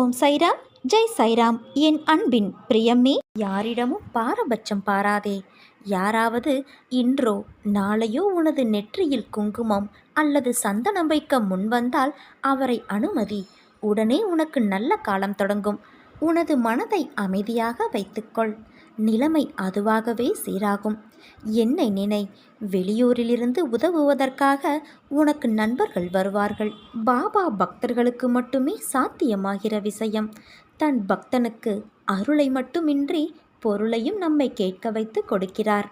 ஓம் சைராம் ஜெய் சைராம். என் அன்பின் பிரியமே யாரிடமும் பாரபட்சம் பாராதே. யாராவது இன்றோ நாளையோ உனது நெற்றியில் குங்குமம் அல்லது சந்தனம் வைக்க முன்வந்தால் அவரை அனுமதி. உடனே உனக்கு நல்ல காலம் தொடங்கும். உனது மனதை அமைதியாக வைத்துக்கொள். நிலைமை அதுவாகவே சீராகும். என்னை நினை வெளியூரிலிருந்து உதவுவதற்காக உனக்கு நண்பர்கள் வருவார்கள். பாபா பக்தர்களுக்கு மட்டுமே சாத்தியமாகிற விஷயம். தன் பக்தனுக்கு அருளை மட்டுமின்றி பொருளையும் நம்மை கேட்க வைத்து கொடுக்கிறார்.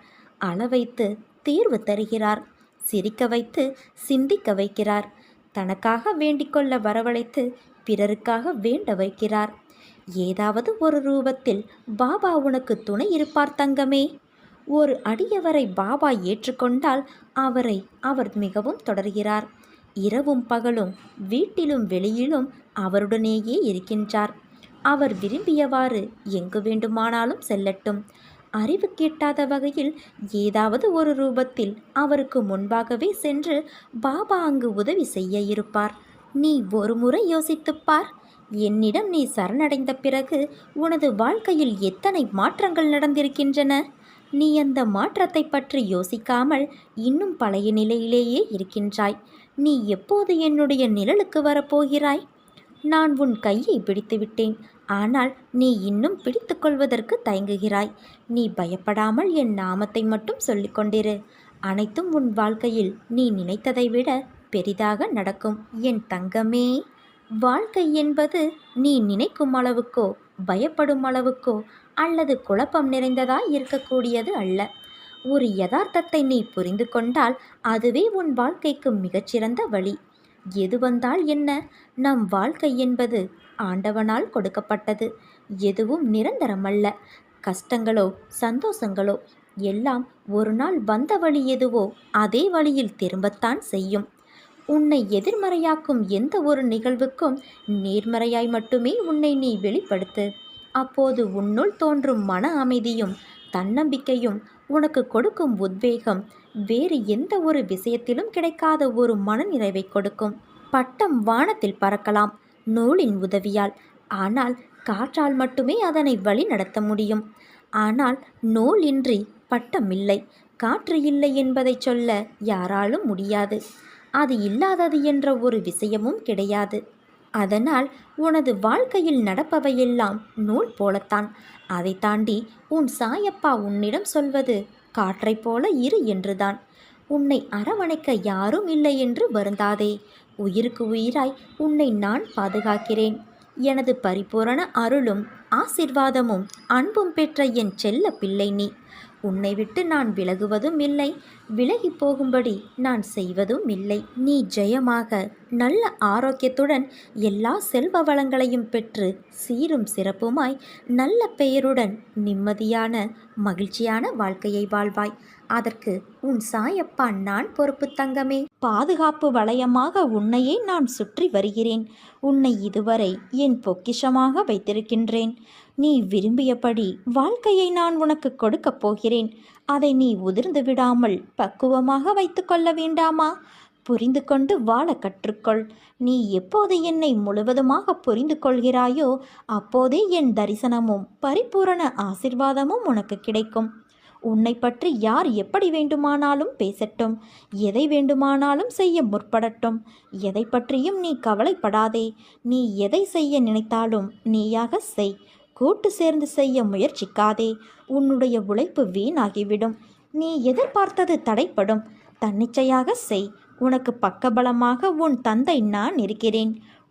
அளவைத்து தீர்வு தருகிறார். சிரிக்க வைத்து சிந்திக்க வைக்கிறார். தனக்காக வேண்டிக்கொள்ள வரவழைத்து பிறருக்காக வேண்ட வைக்கிறார். ஏதாவது ஒரு ரூபத்தில் பாபா உனக்கு துணை இருப்பார் தங்கமே. ஒரு அடியவரை பாபா ஏற்றுக்கொண்டால் அவரை அவர் மிகவும் தொடர்கிறார். இரவும் பகலும் வீட்டிலும் வெளியிலும் அவருடனேயே இருக்கின்றார். அவர் விரும்பியவாறு எங்கு வேண்டுமானாலும் செல்லட்டும். அறிவு கேட்டாத வகையில் ஏதாவது ஒரு ரூபத்தில் அவருக்கு முன்பாகவே சென்று பாபா அங்கு உதவி செய்ய இருப்பார். நீ ஒரு முறை யோசித்துப் பார். என்னிடம் நீ சரணடைந்த பிறகு உனது வாழ்க்கையில் எத்தனை மாற்றங்கள் நடந்திருக்கின்றன? நீ அந்த மாற்றத்தை பற்றி யோசிக்காமல் இன்னும் பழைய நிலையிலேயே இருக்கின்றாய். நீ எப்போது என்னுடைய நிழலுக்கு வரப்போகிறாய்? நான் உன் கையை பிடித்துவிட்டேன் ஆனால் நீ இன்னும் பிடித்து கொள்வதற்கு தயங்குகிறாய். நீ பயப்படாமல் என் நாமத்தை மட்டும் சொல்லிக்கொண்டிரு அனைத்தும் உன் வாழ்க்கையில் நீ நினைத்ததை விட பெரிதாக நடக்கும். என் தங்கமே! வாழ்க்கை என்பது நீ நினைக்கும் அளவுக்கோ பயப்படும் அளவுக்கோ அல்லது குழப்பம் நிறைந்ததாய் இருக்கக்கூடியது அல்ல. ஒரு யதார்த்தத்தை நீ புரிந்து கொண்டால் அதுவே உன் வாழ்க்கைக்கு மிகச்சிறந்த வழி. எது வந்தால் என்ன? நம் வாழ்க்கை என்பது ஆண்டவனால் கொடுக்கப்பட்டது. எதுவும் நிரந்தரமல்ல. கஷ்டங்களோ சந்தோஷங்களோ எல்லாம் ஒரு நாள் வந்த வழி எதுவோ அதே வழியில் திரும்பத்தான் செய்யும். உன்னை எதிர்மறையாக்கும் எந்த ஒரு நிகழ்வுக்கும் நேர்மறையாய் மட்டுமே உன்னை நீ வெளிப்படுத்து. அப்போது உன்னுள் தோன்றும் மன அமைதியும் தன்னம்பிக்கையும் உனக்கு கொடுக்கும் உத்வேகம் வேறு எந்த ஒரு விஷயத்திலும் கிடைக்காத ஒரு மனநிறைவை கொடுக்கும். பட்டம் வானத்தில் பறக்கலாம் நூலின் உதவியால். ஆனால் காற்றால் மட்டுமே அதனை வழி நடத்த முடியும். ஆனால் நூலின்றி பட்டம் இல்லை காற்று இல்லை என்பதை சொல்ல யாராலும் முடியாது. அது இல்லாதது என்ற ஒரு விஷயமும் கிடையாது. அதனால் உனது வாழ்க்கையில் நடப்பவையெல்லாம் நூல் போலத்தான். அதை தாண்டி உன் சாயப்பா உன்னிடம் சொல்வது காற்றைப் போல இரு என்றுதான். உன்னை அரவணைக்க யாரும் இல்லை என்று வருந்தாதே. உயிருக்கு உயிராய் உன்னை நான் பாதுகாக்கிறேன். எனது பரிபூரண அருளும் ஆசிர்வாதமும் அன்பும் பெற்ற என் செல்ல பிள்ளை நீ. உன்னை விட்டு நான் விலகுவதும் இல்லை. விலகி போகும்படி நான் செய்வதும் இல்லை. நீ ஜெயமாக நல்ல ஆரோக்கியத்துடன் எல்லா செல்வ வளங்களையும் பெற்று சீரும் சிறப்புமாய் நல்ல பெயருடன் நிம்மதியான மகிழ்ச்சியான வாழ்க்கையை வாழ்வாய். அதற்கு உன் சாயப்பா நான் பொறுப்பு தங்கமே. பாதுகாப்பு வளையமாக உன்னையே நான் சுற்றி வருகிறேன். உன்னை இதுவரை என் பொக்கிஷமாக வைத்திருக்கின்றேன். நீ விரும்பியபடி வாழ்க்கையை நான் உனக்கு கொடுக்கப் போகிறேன். அதை நீ உதிர்ந்து விடாமல் பக்குவமாக வைத்துக்கொள்ள வேண்டாமா? புரிந்து கொண்டு வாழ கற்றுக்கொள். நீ எப்போது என்னை முழுவதுமாக புரிந்து கொள்கிறாயோ அப்போதே என் தரிசனமும் பரிபூரண ஆசிர்வாதமும் உனக்கு கிடைக்கும். உன்னை பற்றி யார் எப்படி வேண்டுமானாலும் பேசட்டும். எதை வேண்டுமானாலும் செய்ய முற்படட்டும். எதை பற்றியும் நீ கவலைப்படாதே. நீ எதை செய்ய நினைத்தாலும் நீயாக செய். கூட்டு சேர்ந்து செய்ய முயற்சிக்காதே. உன்னுடைய உழைப்பு வீணாகிவிடும். நீ எதிர்பார்த்தது தடைப்படும். தன்னிச்சையாக செய். உனக்கு பக்கபலமாக உன் தந்தை நான் இருக்கிறேன்.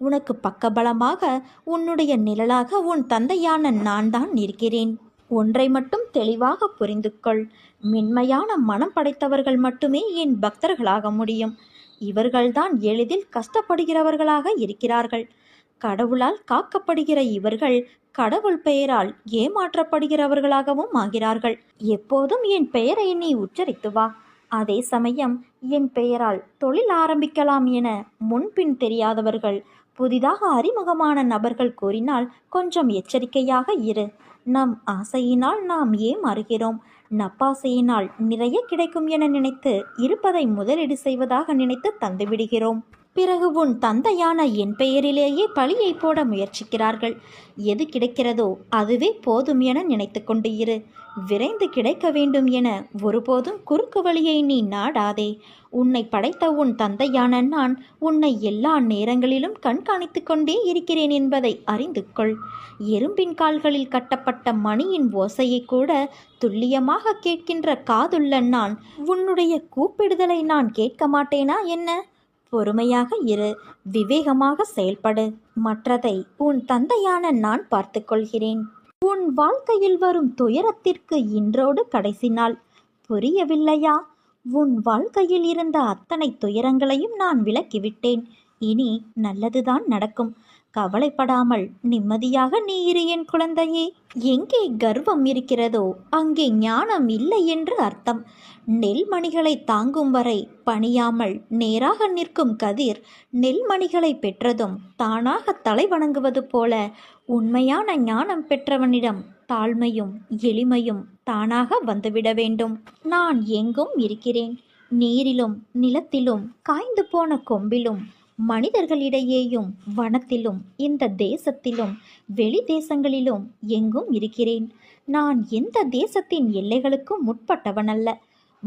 உனக்கு பக்கபலமாக உன்னுடைய நிழலாக உன் தந்தையான நான் தான் இருக்கிறேன் ஒன்றை மட்டும் தெளிவாக புரிந்து கொள் மென்மையான மனம் படைத்தவர்கள் மட்டுமே என் பக்தர்களாக முடியும். இவர்கள்தான் எளிதில் கஷ்டப்படுகிறவர்களாக இருக்கிறார்கள். கடவுளால் காக்கப்படுகிற இவர்கள் கடவுள் பெயரால் ஏமாற்றப்படுகிறவர்களாகவும் ஆகிறார்கள். எப்போதும் என் பெயரை நீ உச்சரித்து வா. அதே சமயம் என் பெயரால் தொழில் ஆரம்பிக்கலாம் என முன்பின் தெரியாதவர்கள் புதிதாக அறிமுகமான நபர்கள் கூறினால் கொஞ்சம் எச்சரிக்கையாக இரு. நம் ஆசையினால் நாம் ஏமாறுகிறோம் நப்பாசையினால் நிறைய கிடைக்கும் என நினைத்து இருப்பதை முதலீடு செய்வதாக நினைத்து தந்துவிடுகிறோம். பிறகு உன் தந்தையான என் பெயரிலேயே பழியை போட முயற்சிக்கிறார்கள். எது கிடைக்கிறதோ அதுவே போதும் என நினைத்து கொண்டு இரு. விரைந்து கிடைக்க வேண்டும் என ஒருபோதும் குறுக்கு வழியை நீ நாடாதே. உன்னை படைத்த உன் தந்தையான நான் உன்னை எல்லா நேரங்களிலும் கண்காணித்து கொண்டே இருக்கிறேன் என்பதை அறிந்து கொள். எறும்பின் கால்களில் கட்டப்பட்ட மணியின் ஓசையை கூட துல்லியமாக கேட்கின்ற காதுள்ள நான் உன்னுடைய கூப்பிடுதலை நான் கேட்க மாட்டேனா என்ன? பொறுமையாக இரு விவேகமாக செயல்படு. மற்றதை உன் தந்தையான நான் பார்த்துக்கொள்கிறேன் உன் வாழ்க்கையில் வரும் துயரத்திற்கு இன்றோடு கடைசி நாள். புரியவில்லையா? உன் வாழ்க்கையில் இருந்த அத்தனை துயரங்களையும் நான் விலக்கிவிட்டேன். இனி நல்லதுதான் நடக்கும். கவலைப்படாமல் நிம்மதியாக நீ இரு என் குழந்தையே. எங்கே கர்வம் இருக்கிறதோ அங்கே ஞானம் இல்லை என்று அர்த்தம். நெல்மணிகளை தாங்கும் வரை பணியாமல் நேராக நிற்கும் கதிர் நெல்மணிகளை பெற்றதும் தானாக தலை வணங்குவது போல உண்மையான ஞானம் பெற்றவனிடம் தாழ்மையும் எளிமையும் தானாக வந்துவிட வேண்டும். நான் எங்கும் இருக்கிறேன். நீரிலும் நிலத்திலும் காய்ந்து போன கொம்பிலும் மனிதர்களிடையேயும் வனத்திலும் இந்த தேசத்திலும் வெளி தேசங்களிலும் எங்கும் இருக்கிறேன். நான் எந்த தேசத்தின் எல்லைகளுக்கும் முற்பட்டவனல்ல.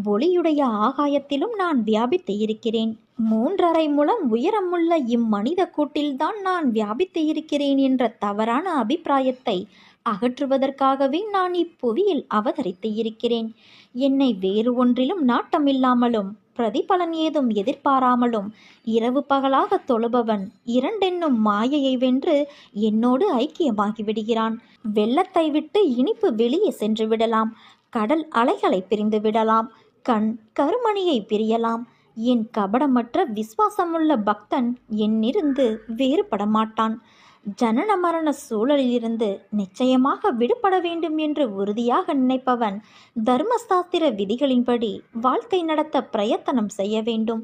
ஒளியுடைய ஆகாயத்திலும் நான் வியாபித்து இருக்கிறேன். மூன்றரை மூலம் உயரமுள்ள இம்மனித கூட்டில்தான் நான் வியாபித்து இருக்கிறேன் என்ற தவறான அபிப்பிராயத்தை அகற்றுவதற்காகவே நான் இப்புவியில் அவதரித்து இருக்கிறேன். என்னை வேறு ஒன்றிலும் நாட்டமில்லாமலும் பிரதிபலன் ஏதும் எதிர்பாராமலும் இரவு பகலாக தொழுபவன் இரண்டென்னும் மாயையை வென்று என்னோடு ஐக்கியமாகி விடுகிறான் வெள்ளத்தை விட்டு இனிப்பு வெளியே சென்று விடலாம். கடல் அலைகளை பிரிந்து விடலாம். கண் கருமணியை பிரியலாம். என் கபடமற்ற விசுவாசமுள்ள பக்தன் என்னிருந்து வேறுபட மாட்டான் ஜனன மரண சூழலிலிருந்து நிச்சயமாக விடுபட வேண்டும் என்று உறுதியாக நினைப்பவன் தர்மசாஸ்திர விதிகளின்படி வாழ்க்கை நடத்த பிரயத்தனம் செய்ய வேண்டும்.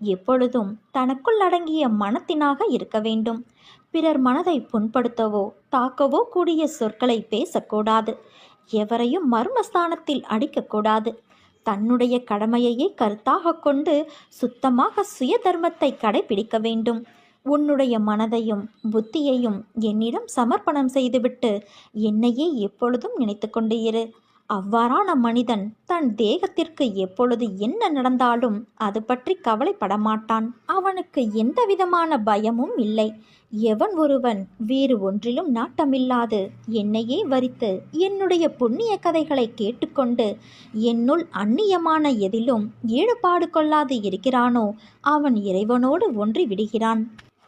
எப்பொழுதும் தனக்குள் அடங்கிய மனத்தினாக இருக்க வேண்டும். பிறர் மனதை புண்படுத்தவோ தாக்கவோ கூடிய சொற்களை பேசக்கூடாது. எவரையும் மர்மஸ்தானத்தில் அடிக்கக்கூடாது. தன்னுடைய கடமையையே கருத்தாக கொண்டு சுத்தமாக சுய தர்மத்தை கடைபிடிக்க வேண்டும். உன்னுடைய மனதையும் புத்தியையும் என்னிடம் சமர்ப்பணம் செய்துவிட்டு என்னையே எப்பொழுதும் நினைத்து கொண்டு இரு. அவ்வாறான மனிதன் தன் தேகத்திற்கு எப்பொழுது என்ன நடந்தாலும் அது பற்றி கவலைப்பட மாட்டான் அவனுக்கு எந்த விதமான பயமும் இல்லை. எவன் ஒருவன் வேறு ஒன்றிலும் நாட்டமில்லாது என்னையே வரித்து என்னுடைய புண்ணிய கதைகளை கேட்டுக்கொண்டு என்னுள் அந்நியமான எதிலும் ஈடுபாடு கொள்ளாது இருக்கிறானோ அவன் இறைவனோடு ஒன்றி விடுகிறான்.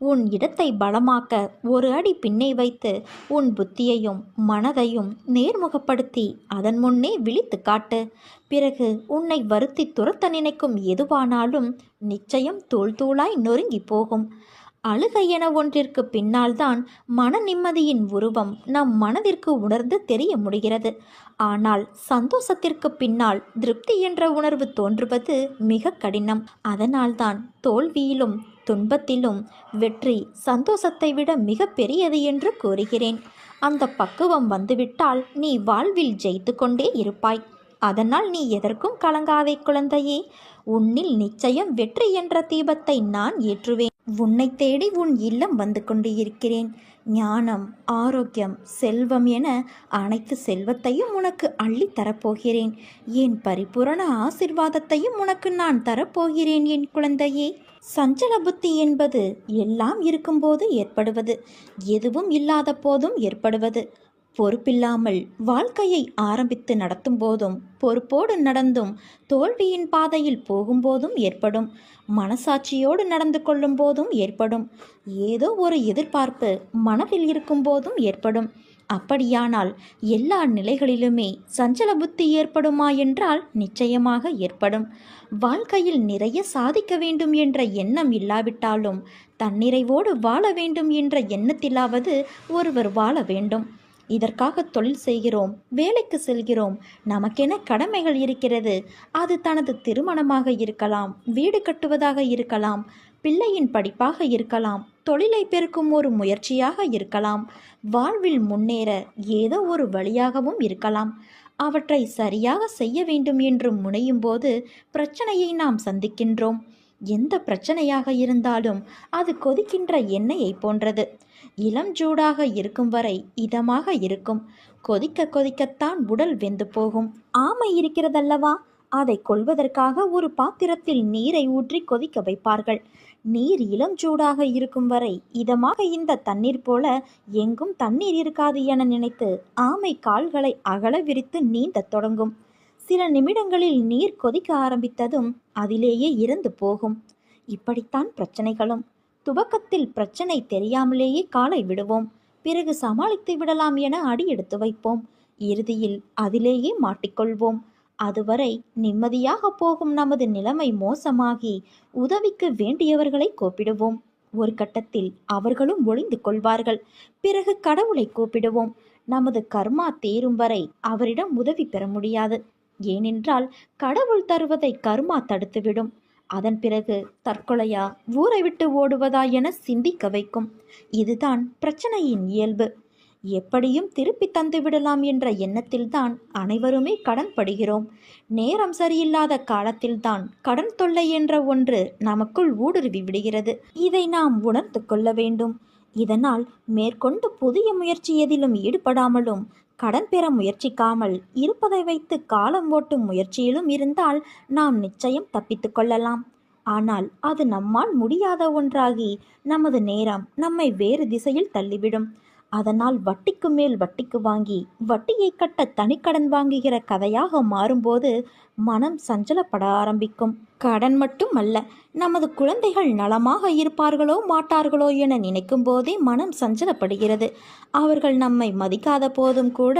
உன் இடத்தை பலமாக்க ஒரு அடி பின்னே வைத்து உன் புத்தியையும் மனதையும் நேர்முகப்படுத்தி அதன் முன்னே விழித்து காட்டு. பிறகு உன்னை வருத்தி துரத்த நினைக்கும் எதுவானாலும் நிச்சயம் தூள் தூளாய் நொறுங்கி போகும். அழுகை என ஒன்றிற்கு பின்னால்தான் மன நிம்மதியின் உருவம் நம் மனதிற்கு உணர்ந்து தெரிய முடிகிறது. ஆனால் சந்தோஷத்திற்கு பின்னால் திருப்தி என்ற உணர்வு தோன்றுவது மிக கடினம். அதனால்தான் தோல்வியிலும் துன்பத்திலும் வெற்றி சந்தோஷத்தை விட மிக பெரியது என்று கூறுகிறேன். அந்த பக்குவம் வந்துவிட்டால் நீ வாழ்வில் ஜெயித்து கொண்டே இருப்பாய். அதனால் நீ எதற்கும் கலங்காதே குழந்தையே. உன்னில் நிச்சயம் வெற்றி என்ற தீபத்தை நான் ஏற்றுவேன். உன்னை தேடி உன் இல்லம் வந்து கொண்டு இருக்கிறேன் ஞானம் ஆரோக்கியம் செல்வம் என அனைத்து செல்வத்தையும் உனக்கு அள்ளித் தரப்போகிறேன். என் பரிபூரண ஆசிர்வாதத்தையும் உனக்கு நான் தரப்போகிறேன் என் குழந்தையே. சஞ்சல புத்தி என்பது எல்லாம் இருக்கும்போது ஏற்படுவது எதுவும் இல்லாத போதும் ஏற்படுவது. பொறுப்பில்லாமல் வாழ்க்கையை ஆரம்பித்து நடத்தும் போதும் பொறுப்போடு நடந்தும் தோல்வியின் பாதையில் போகும்போதும் ஏற்படும். மனசாட்சியோடு நடந்து கொள்ளும் போதும் ஏற்படும். ஏதோ ஒரு எதிர்பார்ப்பு மனதில் இருக்கும் போதும் ஏற்படும். அப்படியானால் எல்லா நிலைகளிலுமே சஞ்சல புத்தி ஏற்படுமா என்றால் நிச்சயமாக ஏற்படும். வாழ்க்கையில் நிறைய சாதிக்க வேண்டும் என்ற எண்ணம் இல்லாவிட்டாலும் தன்னிறைவோடு வாழ வேண்டும் என்ற எண்ணத்திலாவது ஒருவர் வாழ வேண்டும். இதற்காக தொழில் செய்கிறோம் வேலைக்கு செல்கிறோம் நமக்கென கடமைகள் இருக்கிறது. அது தனது திருமணமாக இருக்கலாம் வீடு கட்டுவதாக இருக்கலாம் பிள்ளையின் படிப்பாக இருக்கலாம் தொழிலை பெருக்கும் ஒரு முயற்சியாக இருக்கலாம் வாழ்வில் முன்னேற ஏதோ ஒரு வழியாகவும் இருக்கலாம். அவற்றை சரியாக செய்ய வேண்டும் என்று முனையும் போது பிரச்சனையை நாம் சந்திக்கின்றோம். எந்த பிரச்சனையாக இருந்தாலும் அது கொதிக்கின்ற எண்ணெயை போன்றது. இளம் சூடாக இருக்கும் வரை இதமாக இருக்கும். கொதிக்க கொதிக்கத்தான் உடல் வெந்து போகும். ஆமை இருக்கிறதல்லவா? அதை கொள்வதற்காக ஒரு பாத்திரத்தில் நீரை ஊற்றி கொதிக்க வைப்பார்கள். நீர் இளம் சூடாக இருக்கும் வரை இதமாக இந்த தண்ணீர் போல எங்கும் தண்ணீர் இருக்காது என நினைத்து ஆமை கால்களை அகல விரித்து நீந்தத் தொடங்கும். சில நிமிடங்களில் நீர் கொதிக்க ஆரம்பித்ததும் அதிலேயே இறந்து போகும். இப்படித்தான் பிரச்சனைகளும். துவக்கத்தில் பிரச்சனை தெரியாமலேயே காலை விடுவோம். பிறகு சமாளித்து விடலாம் என அடி எடுத்து வைப்போம். இறுதியில் அதிலேயே மாட்டிக்கொள்வோம். அதுவரை நிம்மதியாக போகும் நமது நிலைமை மோசமாகி உதவிக்கு வேண்டியவர்களை கூப்பிடுவோம். ஒரு கட்டத்தில் அவர்களும் ஒளிந்து கொள்வார்கள். பிறகு கடவுளை கூப்பிடுவோம். நமது கர்மா தீரும் வரை அவரிடம் உதவி பெற முடியாது. ஏனென்றால் கடவுள் தருவதை கர்மா தடுத்துவிடும். அதன் பிறகு தற்கொலையா ஊரை விட்டு ஓடுவதா என சிந்திக்க வைக்கும். இதுதான் பிரச்சனையின் இயல்பு. எப்படியும் திருப்பி தந்துவிடலாம் என்ற எண்ணத்தில்தான் அனைவருமே கடன் படுகிறோம். நேரம் சரியில்லாத காலத்தில்தான் கடன் தொல்லை என்ற ஒன்று நமக்குள் ஊடுருவி விடுகிறது. இதை நாம் உணர்ந்து கொள்ள வேண்டும். இதனால் மேற்கொண்டு புதிய முயற்சி எதிலும் ஈடுபடாமலும் கடன் பெற முயற்சிக்காமல் இருப்பதை வைத்து காலம் ஓட்டும் முயற்சியிலும் இருந்தால் நாம் நிச்சயம் தப்பித்து கொள்ளலாம். ஆனால் அது நம்மால் முடியாத ஒன்றாகி நமது நேரம் நம்மை வேறு திசையில் தள்ளிவிடும். அதனால் வட்டிக்கு மேல் வட்டிக்கு வாங்கி வட்டியை கட்ட தனிக்கடன் வாங்குகிற கதையாக மாறும்போது மனம் சஞ்சலப்பட ஆரம்பிக்கும். கடன் மட்டும் அல்ல நமது குழந்தைகள் நலமாக இருப்பார்களோ மாட்டார்களோ என நினைக்கும் போதே மனம் சஞ்சலப்படுகிறது. அவர்கள் நம்மை மதிக்காத போதும் கூட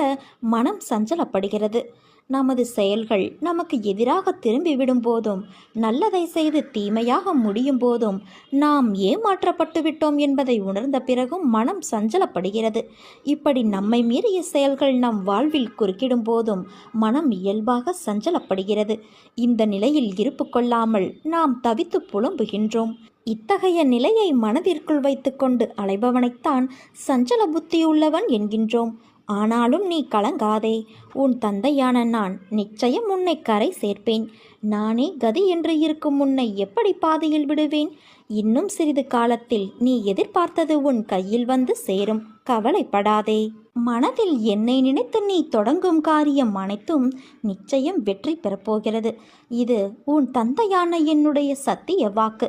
மனம் சஞ்சலப்படுகிறது. நமது செயல்கள் நமக்கு எதிராக திரும்பிவிடும் போதும் நல்லதை செய்து தீமையாக முடியும் போதும் நாம் ஏமாற்றப்பட்டு விட்டோம் என்பதை உணர்ந்த பிறகும் மனம் சஞ்சலப்படுகிறது. இப்படி நம்மை மீறிய செயல்கள் நம் வாழ்வில் குறுக்கிடும் போதும் மனம் இயல்பாக சஞ்சலப்படுகிறது. இந்த நிலையில் இருப்பு கொள்ளாமல் நாம் தவித்து புலம்புகின்றோம். இத்தகைய நிலையை மனதிற்குள் வைத்துக்கொண்டு அலைபவனைத்தான் சஞ்சல புத்தியுள்ளவன் என்கின்றோம். ஆனாலும் நீ கலங்காதே. உன் தந்தையான நான் நிச்சயம் உன்னை கரை சேர்ப்பேன். நானே கதி என்று இருக்கும் உன்னை எப்படி பாதையில் விடுவேன்? இன்னும் சிறிது காலத்தில் நீ எதிர்பார்த்தது உன் கையில் வந்து சேரும். கவலைப்படாதே. மனதில் என்னை நினைத்து நீ தொடங்கும் காரியம் அனைத்தும் நிச்சயம் வெற்றி பெறப்போகிறது. இது உன் தந்தையான என்னுடைய சத்திய வாக்கு.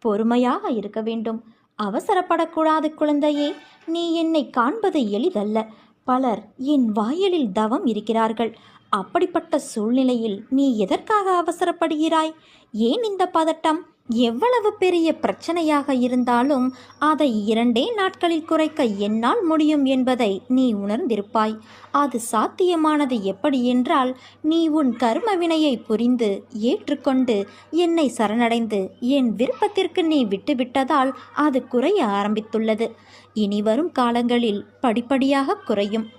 பொறுமையாக இருக்க வேண்டும். அவசரப்படக்கூடாது குழந்தையே. நீ என்னை காண்பது எளிதல்ல. பலர் என் வாயிலில் தவம் இருக்கிறார்கள். அப்படிப்பட்ட சூழ்நிலையில் நீ எதற்காக அவசரப்படுகிறாய்? ஏன் இந்த பதட்டம்? எவ்வளவு பெரிய பிரச்சனையாக இருந்தாலும் அதை இரண்டே நாட்களில் குறைக்க என்னால் முடியும் என்பதை நீ உணர்ந்திருப்பாய். அது சாத்தியமானது எப்படி என்றால் நீ உன் கர்ம வினையை புரிந்து ஏற்றுக்கொண்டு என்னை சரணடைந்து என் விருப்பத்திற்கு நீ விட்டுவிட்டதால் அது குறைய ஆரம்பித்துள்ளது. இனி வரும் காலங்களில் படிப்படியாக குறையும்.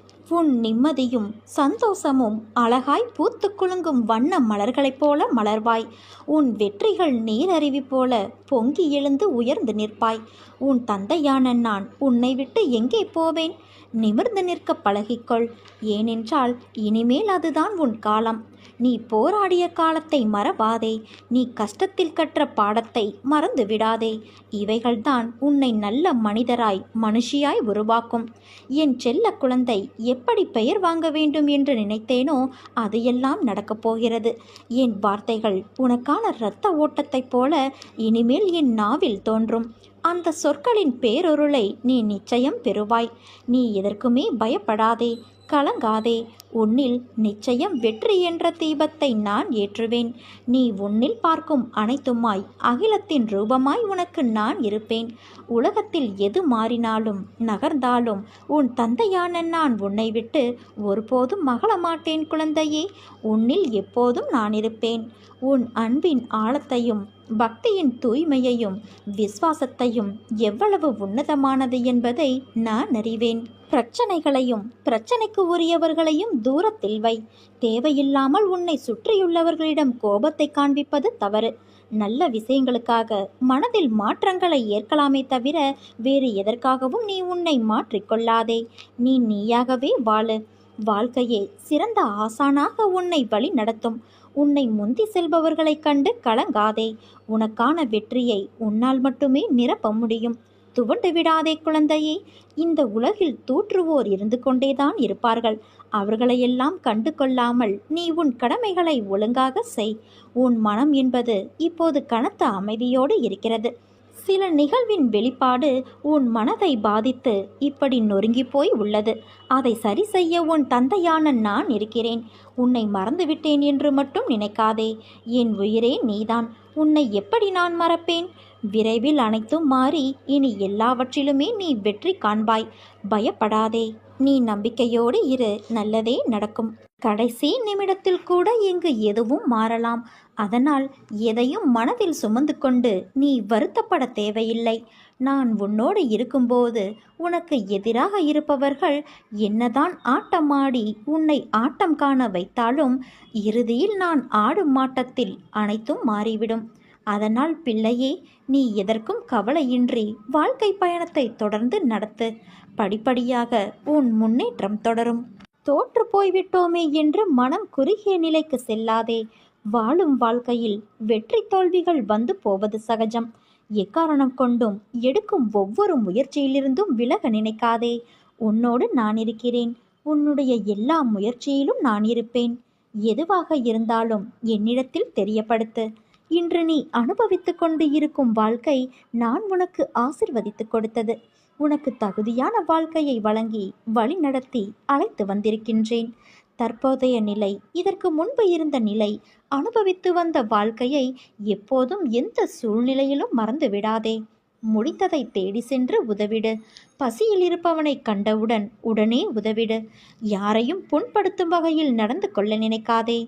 உன் நிம்மதியும் சந்தோஷமும் அழகாய் பூத்து குலுங்கும் வண்ண மலர்களைப் போல மலர்வாய். உன் வெற்றிகள் நீரருவி போல பொங்கி எழுந்து உயர்ந்து நிற்பாய். உன் தந்தையான நான் உன்னை விட்டு எங்கே போவேன்? நிமிர்ந்து நிற்க பழகிக்கொள். ஏனென்றால் இனிமேல் அதுதான் உன் காலம். நீ போராடிய காலத்தை மறவாதே. நீ கஷ்டத்தில் கற்ற பாடத்தை மறந்து விடாதே. இவைகள்தான் உன்னை நல்ல மனிதராய் மனுஷியாய் உருவாக்கும். என் செல்ல குழந்தை எப்படி பெயர் வாங்க வேண்டும் என்று நினைத்தேனோ அது எல்லாம் நடக்கப் போகிறது. என் வார்த்தைகள் உனக்கான இரத்த ஓட்டத்தைப் போல இனிமேல் என் நாவில் தோன்றும். அந்த சொற்களின் பேரொருளை நீ நிச்சயம் பெறுவாய். நீ எதற்குமே பயப்படாதே. கலங்காதே. உன்னில் நிச்சயம் வெற்றி என்ற தீபத்தை நான் ஏற்றுவேன். நீ உன்னில் பார்க்கும் அனைத்துமாய் அகிலத்தின் ரூபமாய் உனக்கு நான் இருப்பேன். உலகத்தில் எது மாறினாலும் நகர்ந்தாலும் உன் தந்தையான நான் உன்னை விட்டு ஒருபோதும் மகள மாட்டேன் குழந்தையே. உன்னில் எப்போதும் நான் இருப்பேன். உன் அன்பின் ஆழத்தையும் பக்தியின் தூய்மையையும் விசுவாசத்தையும் எவ்வளவு உன்னதமானது என்பதை நான் அறிவேன். பிரச்சனைகளையும் பிரச்சனைக்கு உரியவர்களையும் தூரத்தில் வை. தேவையில்லாமல் உன்னை சுற்றியுள்ளவர்களிடம் கோபத்தை காண்பிப்பது தவறு. நல்ல விஷயங்களுக்காக மனதில் மாற்றங்களை ஏற்கலாமே தவிர வேறு எதற்காகவும் நீ உன்னை மாற்றிக்கொள்ளாதே. நீ நீயாகவே வாழு. வாழ்க்கையே சிறந்த ஆசானாக உன்னை வழி நடத்தும் உன்னை முந்தி செல்பவர்களைக் கண்டு கலங்காதே. உனக்கான வெற்றியை உன்னால் மட்டுமே நிரப்ப முடியும். துவண்டு விடாதே குழந்தையே. இந்த உலகில் தூற்றுவோர் இருந்து கொண்டேதான் இருப்பார்கள். அவர்களையெல்லாம் கண்டு கொள்ளாமல் நீ உன் கடமைகளை ஒழுங்காக செய். உன் மனம் என்பது இப்போது கனத்த அமைதியோடு இருக்கிறது. சில நிகழ்வின் வெளிப்பாடு உன் மனதை பாதித்து இப்படி நொறுங்கி போய் உள்ளது. அதை சரி செய்ய உன் தந்தையான நான் இருக்கிறேன். உன்னை மறந்துவிட்டேன் என்று மட்டும் நினைக்காதே. என் உயிரே நீதான். உன்னை எப்படி நான் மறப்பேன்? விரைவில் அனைத்தும் மாறி இனி எல்லாவற்றிலுமே நீ வெற்றி காண்பாய். பயப்படாதே. நீ நம்பிக்கையோடு இரு நல்லதே நடக்கும். கடைசி நிமிடத்தில் கூட இங்கு எதுவும் மாறலாம். அதனால் எதையும் மனதில் சுமந்து கொண்டு நீ வருத்தப்பட தேவையில்லை. நான் உன்னோடு இருக்கும்போது உனக்கு எதிராக இருப்பவர்கள் என்னதான் ஆட்டமாடி உன்னை ஆட்டம் காண வைத்தாலும் இறுதியில் நான் ஆடும் ஆட்டத்தில் அனைத்தும் மாறிவிடும். அதனால் பிள்ளையே நீ எதற்கும் கவலையின்றி வாழ்க்கை பயணத்தை தொடர்ந்து நடத்து. படிப்படியாக உன் முன்னேற்றம் தொடரும். தோற்று போய்விட்டோமே என்று மனம் குறுகிய நிலைக்கு செல்லாதே. வாழும் வாழ்க்கையில் வெற்றி தோல்விகள் வந்து போவது சகஜம். எக்காரணம் கொண்டும் எடுக்கும் ஒவ்வொரு முயற்சியிலிருந்தும் விலக நினைக்காதே. உன்னோடு நான் இருக்கிறேன். உன்னுடைய எல்லா முயற்சியிலும் நான் இருப்பேன். எதுவாக இருந்தாலும் என்னிடத்தில் தெரியப்படுத்து. இன்று நீ அனுபவித்து கொண்டு இருக்கும் வாழ்க்கை நான் உனக்கு ஆசிர்வதித்து கொடுத்தது. உனக்கு தகுதியான வாழ்க்கையை வழங்கி வழி நடத்தி அழைத்து வந்திருக்கின்றேன். தற்போதைய நிலை இதற்கு முன்பு இருந்த நிலை அனுபவித்து வந்த வாழ்க்கையை எப்போதும் எந்த சூழ்நிலையிலும் மறந்து விடாதே. முடிந்ததை தேடி சென்று உதவிடு. பசியில் இருப்பவனை கண்டவுடன் உடனே உதவிடு. யாரையும் புண்படுத்தும் வகையில் நடந்து கொள்ள நினைக்காதே.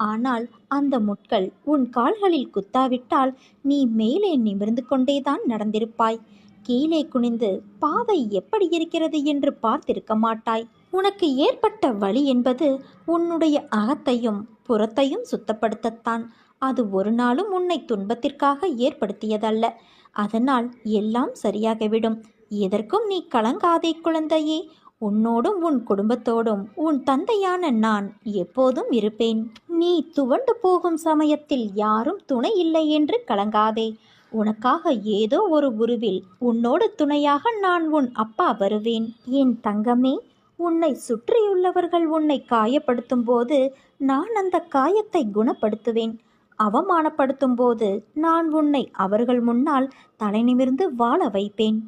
ஆனால் அந்த முட்கள் உன் கால்களில் குத்தாவிட்டால் நீ மேலே நிமிர்ந்து கொண்டேதான் நடந்திருப்பாய். கீழே குனிந்து பாதை எப்படி இருக்கிறது என்று பார்த்திருக்க மாட்டாய். உனக்கு ஏற்பட்ட வழி என்பது உன்னுடைய அகத்தையும் புறத்தையும் சுத்தப்படுத்தத்தான். அது ஒரு நாளும் உன்னை துன்பத்திற்காக ஏற்படுத்தியதல்ல. அதனால் எல்லாம் சரியாகிவிடும். எதற்கும் நீ கலங்காதே குழந்தையே. உன்னோடும் உன் குடும்பத்தோடும் உன் தந்தையான நான் எப்போதும் இருப்பேன். நீ துவண்டு போகும் சமயத்தில் யாரும் துணை இல்லை என்று கலங்காதே. உனக்காக ஏதோ ஒரு உருவில் உன்னோடு துணையாக நான் உன் அப்பா வருவேன். என் தங்கமே உன்னை சுற்றியுள்ளவர்கள் உன்னை காயப்படுத்தும் போது நான் அந்த காயத்தை குணப்படுத்துவேன். அவமானப்படுத்தும் போது நான் உன்னை அவர்கள் முன்னால் தலைநிமிர்ந்து வாழ வைப்பேன்.